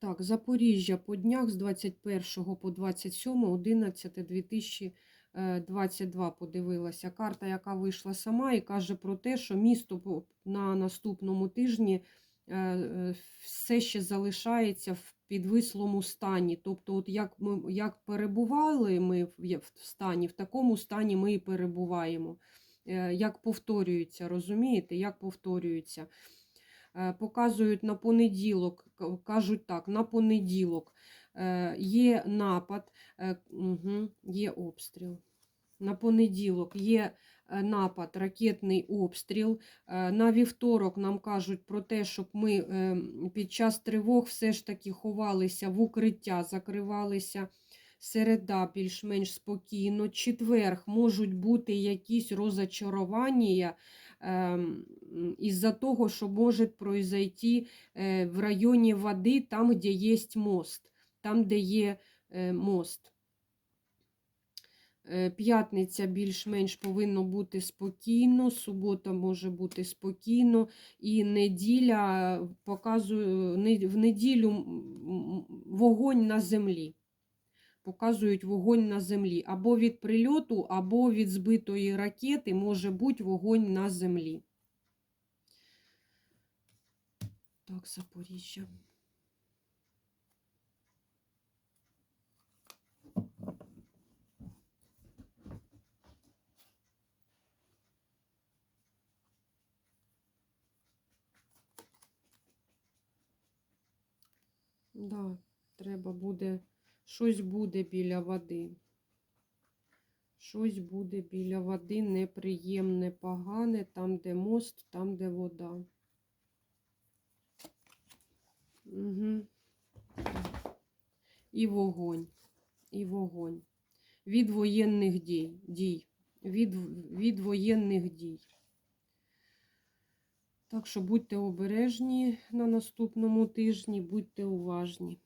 Так, Запоріжжя по днях з 21 по 27, 11, 2022 подивилася. Карта, яка вийшла сама, і каже про те, що місто на наступному тижні е, е, все ще залишається в підвислому стані. Тобто, от як ми як перебували ми в стані, в такому стані ми і перебуваємо. Е, Як повторюється, розумієте, як повторюється. Е, Показують на понеділок, кажуть так, на понеділок е, є напад, угу, є обстріл. На понеділок є напад, ракетний обстріл. На вівторок нам кажуть про те, щоб ми під час тривог все ж таки ховалися в укриття, закривалися. Середа більш-менш спокійно. Четверг можуть бути якісь розочарування із-за того, що може произойти е, в районі води, там, де є мост, там, де є е, мост. Е, П'ятниця більш-менш повинно бути спокійно, субота може бути спокійно, і неділя показує в неділю вогонь на землі. Показують вогонь на землі. Або від прильоту, або від збитої ракети може бути вогонь на землі. Так, Запоріжжя. Да, треба буде, щось буде біля води. Щось буде біля води неприємне, погане, там, де мост, там, де вода. Угу. І вогонь. І вогонь. Від воєнних дій. дій. Від, від воєнних дій. Так що будьте обережні на наступному тижні, будьте уважні.